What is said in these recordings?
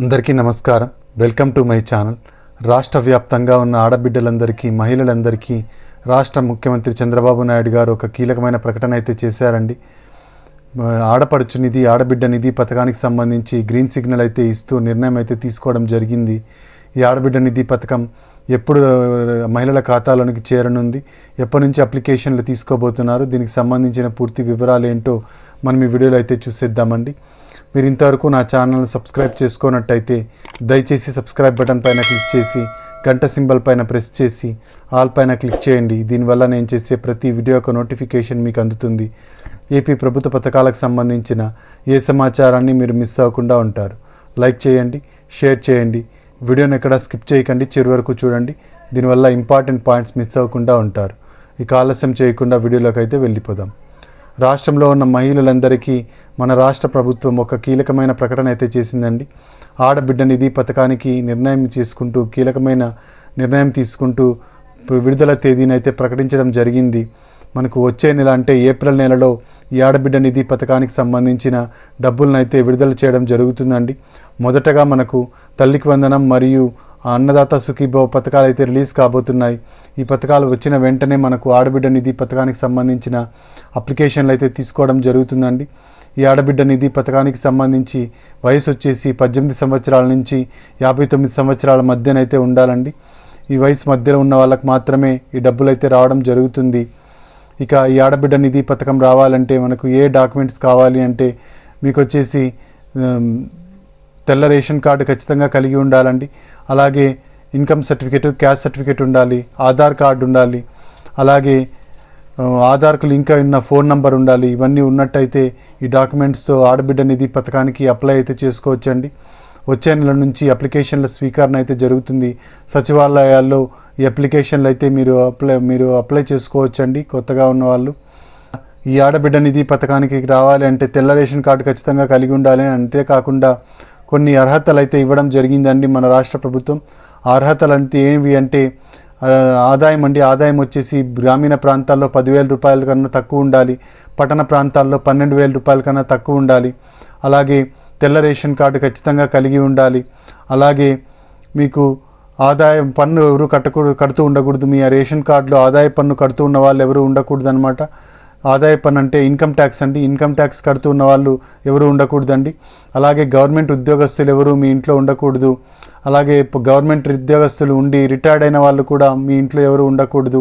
అందరికీ నమస్కారం. Welcome to my channel. రాష్ట్ర వ్యాప్తంగా ఉన్న ఆడబిడ్డలందరికీ మహిళలందరికీ రాష్ట్ర ముఖ్యమంత్రి చంద్రబాబు నాయుడు గారు ఒక కీలకమైన ప్రకటన అయితే చేశారండి. ఆడపడుచు నిధి ఆడబిడ్డ నిధి పథకానికి సంబంధించి గ్రీన్ సిగ్నల్ అయితే ఇస్తూ నిర్ణయం అయితే తీసుకోవడం జరిగింది. ఈ ఆడబిడ్డ నిధి పథకం ఎప్పుడు మహిళల ఖాతాలోనికి చేరనుంది? ఎప్పటి నుంచి అప్లికేషన్లు తీసుకోబోతున్నారు? దీనికి సంబంధించిన పూర్తి వివరాలు ఏంటో మనం ఈ వీడియోలో అయితే చూసేద్దామండి. మీరు ఇంతవరకు నా ఛానల్ సబ్స్క్రైబ్ చేసుకున్నట్టయితే దయచేసి సబ్స్క్రైబ్ బటన్ పైన క్లిక్ చేసి గంట సింబల్ పైన ప్రెస్ చేసి ఆల్ పైన క్లిక్ చేయండి. దీనివల్ల నేను చేసే ప్రతి వీడియో యొక్క నోటిఫికేషన్ మీకు అందుతుంది. ఏపీ ప్రభుత్వ పథకాలకు సంబంధించిన ఏ సమాచారాన్ని మీరు మిస్ అవ్వకుండా ఉంటారు. లైక్ చేయండి షేర్ చేయండి. వీడియోని ఎక్కడ స్కిప్ చేయకండి చివరి వరకు చూడండి. దీనివల్ల ఇంపార్టెంట్ పాయింట్స్ మిస్ అవ్వకుండా ఉంటారు. ఇక ఆలస్యం చేయకుండా వీడియోలోకి అయితే వెళ్ళిపోదాం. రాష్ట్రంలో ఉన్న మహిళలందరికీ మన రాష్ట్ర ప్రభుత్వం ఒక కీలకమైన ప్రకటన అయితే చేసిందండి. ఆడబిడ్డ నిధి పథకానికి నిర్ణయం చేసుకుంటూ కీలకమైన నిర్ణయం తీసుకుంటూ విడుదల తేదీని అయితే ప్రకటించడం జరిగింది. మనకు వచ్చే నెల అంటే ఏప్రిల్ నెలలో ఈ ఆడబిడ్డ నిధి పథకానికి సంబంధించిన డబ్బులనైతే అయితే విడుదల చేయడం జరుగుతుందండి. మొదటగా మనకు తల్లికి వందనం మరియు అన్నదాత సుఖీభవ పథకాలు అయితే రిలీజ్ కాబోతున్నాయి. ఈ పథకాలు వచ్చిన వెంటనే మనకు ఆడబిడ్డ నిధి పథకానికి సంబంధించిన అప్లికేషన్లు అయితే తీసుకోవడం జరుగుతుందండి. ఈ ఆడబిడ్డ నిధి పథకానికి సంబంధించి వయసు వచ్చేసి పద్దెనిమిది సంవత్సరాల నుంచి యాభై తొమ్మిది సంవత్సరాల మధ్యనైతే ఉండాలండి. ఈ వయసు మధ్యలో ఉన్న వాళ్ళకి మాత్రమే ఈ డబ్బులు అయితే రావడం జరుగుతుంది. ఇక ఈ ఆడబిడ్డ నిధి పథకం రావాలంటే మనకు ఏ డాక్యుమెంట్స్ కావాలి అంటే మీకు వచ్చేసి తెల్ల రేషన్ కార్డు ఖచ్చితంగా కలిగి ఉండాలండి. అలాగే ఇన్కమ్ సర్టిఫికేట్ క్యాస్ట్ సర్టిఫికేట్ ఉండాలి ఆధార్ కార్డు ఉండాలి అలాగే ఆధార్కు లింక్ అయిన ఫోన్ నంబర్ ఉండాలి. ఇవన్నీ ఉన్నట్టయితే ఈ డాక్యుమెంట్స్తో ఆడబిడ్డ నిధి పథకానికి అప్లై అయితే చేసుకోవచ్చండి. వచ్చే నెల నుంచి అప్లికేషన్ల స్వీకరణ అయితే జరుగుతుంది. సచివాలయాల్లో ఈ అప్లికేషన్లు అయితే మీరు అప్లై మీరు అప్లై చేసుకోవచ్చండి కొత్తగా ఉన్న వాళ్ళు. ఈ ఆడబిడ్డ నిధి పథకానికి రావాలి అంటే తెల్ల రేషన్ కార్డు ఖచ్చితంగా కలిగి ఉండాలి అంతేకాకుండా కొన్ని అర్హతలు అయితే ఇవ్వడం జరిగిందండి మన రాష్ట్ర ప్రభుత్వం. అర్హతలు అంటే ఏవి అంటే ఆదాయం అండి ఆదాయం వచ్చేసి గ్రామీణ ప్రాంతాల్లో పదివేల రూపాయల కన్నా తక్కువ ఉండాలి పట్టణ ప్రాంతాల్లో పన్నెండు వేల రూపాయల కన్నా తక్కువ ఉండాలి. అలాగే తెల్ల రేషన్ కార్డు ఖచ్చితంగా కలిగి ఉండాలి. అలాగే మీకు ఆదాయం పన్ను ఎవరు కట్టకూడదు కడుతూ ఉండకూడదు. మీ ఆ రేషన్ కార్డులో ఆదాయ పన్ను కడుతూ ఉన్న వాళ్ళు ఎవరు ఉండకూడదు అనమాట ఆదాయ పన్ను అంటే ఇన్కమ్ ట్యాక్స్ అండి. ఇన్కమ్ ట్యాక్స్ కడుతూ ఉన్న వాళ్ళు ఎవరు ఉండకూడదండి. అలాగే గవర్నమెంట్ ఉద్యోగస్తులు ఎవరు మీ ఇంట్లో ఉండకూడదు. అలాగే గవర్నమెంట్ ఉద్యోగస్తులు ఉండి రిటైర్డ్ అయిన వాళ్ళు కూడా మీ ఇంట్లో ఎవరు ఉండకూడదు.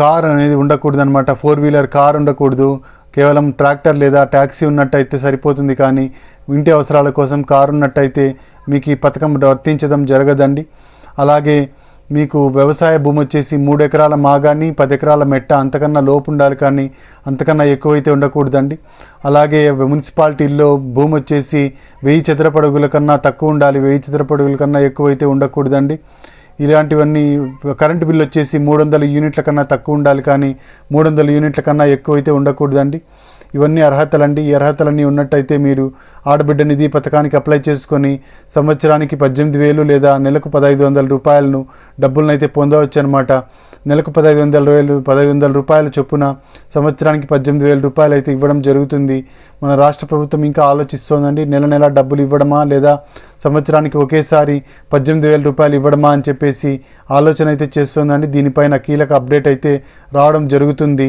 కార్ అనేది ఉండకూడదు అనమాట ఫోర్ వీలర్ కార్ ఉండకూడదు. కేవలం ట్రాక్టర్ లేదా ట్యాక్సీ ఉన్నట్టయితే సరిపోతుంది కానీ ఇంటి అవసరాల కోసం కారు ఉన్నట్టయితే మీకు ఈ పథకం వర్తించడం జరగదండి. అలాగే మీకు వ్యవసాయ భూమి వచ్చేసి మూడు ఎకరాల మాగాని పది ఎకరాల మెట్ట అంతకన్నా లోపు ఉండాలి కానీ అంతకన్నా ఎక్కువైతే ఉండకూడదండి. అలాగే మున్సిపాలిటీల్లో భూమి వచ్చేసి వెయ్యి చదరపడుగుల కన్నా తక్కువ ఉండాలి వెయ్యి చదరపడుగుల కన్నా ఎక్కువైతే ఉండకూడదండి. ఇలాంటివన్నీ కరెంటు బిల్లు వచ్చేసి మూడు వందల యూనిట్ల కన్నా తక్కువ ఉండాలి కానీ మూడు వందల యూనిట్ల కన్నా ఎక్కువైతే ఉండకూడదండి. ఇవన్నీ అర్హతలండి. ఈ అర్హతలన్నీ ఉన్నట్టయితే మీరు ఆడబిడ్డ నిధి పథకానికి అప్లై చేసుకొని సంవత్సరానికి పద్దెనిమిది వేలు లేదా నెలకు పదహైదు వందల రూపాయలను డబ్బులను అయితే పొందవచ్చు అనమాట నెలకు పదహైదు వందల వేలు పదహైదు వందల రూపాయల చొప్పున సంవత్సరానికి పద్దెనిమిది వేల రూపాయలు అయితే ఇవ్వడం జరుగుతుంది. మన రాష్ట్ర ప్రభుత్వం ఇంకా ఆలోచిస్తోందండి నెల నెల డబ్బులు ఇవ్వడమా లేదా సంవత్సరానికి ఒకేసారి పద్దెనిమిది వేల రూపాయలు ఇవ్వడమా అని చెప్పేసి ఆలోచన అయితే చేస్తోందండి. దీనిపైన కీలక అప్డేట్ అయితే రావడం జరుగుతుంది.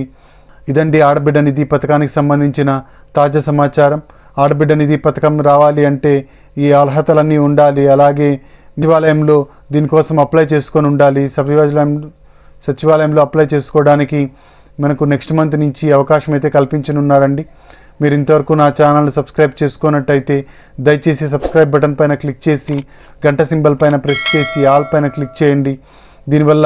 ఇదండి ఆడబిడ్డ నిధి పథకానికి సంబంధించిన తాజా సమాచారం. ఆడబిడ్డ నిధి పథకం రావాలి అంటే ఈ అర్హతలన్నీ ఉండాలి. అలాగే సచివాలయంలో దీనికోసం అప్లై చేసుకొని ఉండాలి. సచివాలయం సచివాలయంలో అప్లై చేసుకోవడానికి మనకు నెక్స్ట్ మంత్ నుంచి అవకాశం అయితే కల్పించనున్నారండి. మీరు ఇంతవరకు నా ఛానల్ సబ్స్క్రైబ్ చేసుకున్నట్టయితే దయచేసి సబ్స్క్రైబ్ బటన్ పైన క్లిక్ చేసి గంట సింబల్ పైన ప్రెస్ చేసి ఆల్ పైన క్లిక్ చేయండి. దీనివల్ల